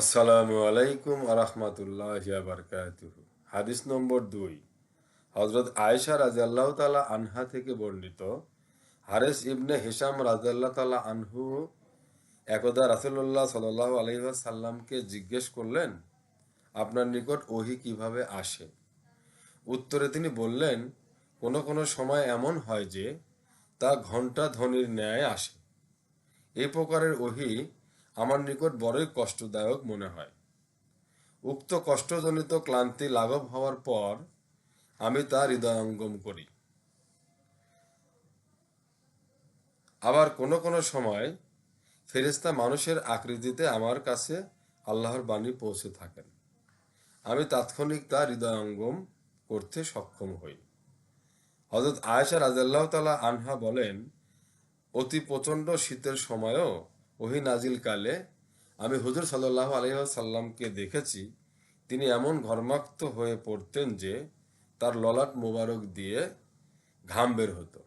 আসসালামু আলাইকুম আরহামতুল্লাহ বারকাতুহ। হাদিস নম্বর দুই। হজরত আয়েশা রাজিয়াল্লাহ তালা আনহা থেকে বর্ণিত হারেস ইবনে হিসাম রাজিয়াল্লাহ তালা আনহু একদা রাসুল্লাহ সাল আলহিহাসাল্লামকে জিজ্ঞেস করলেন, আপনার নিকট ওহি কীভাবে আসে? উত্তরে তিনি বললেন, কোনো কোনো সময় এমন হয় যে তা ঘণ্টা ধ্বনির ন্যায় আসে। এ প্রকারের ওহি আমার নিকট বড়ই কষ্টদায়ক মনে হয়। উক্ত কষ্টজনিত ক্লান্তি লাঘব হওয়ার পর আমি তা হৃদয়ঙ্গম করি। আবার কোনো কোনো সময় ফেরেস্তা মানুষের আকৃতিতে আমার কাছে আল্লাহর বাণী পৌঁছে থাকেন। আমি তাৎক্ষণিক তা হৃদয়ঙ্গম করতে সক্ষম হই। হজরত আয়েশা রাজাল্লাহ তালা আনহা বলেন, অতি প্রচণ্ড শীতের সময়ও ওহি নাজিল কালে আমি হুজুর সাল্লাহ আলহিহাসাল্লামকে দেখেছি, তিনি এমন ঘর্মাক্ত হয়ে পড়তেন যে তার ললাট মোবারক দিয়ে ঘাম বের হতো।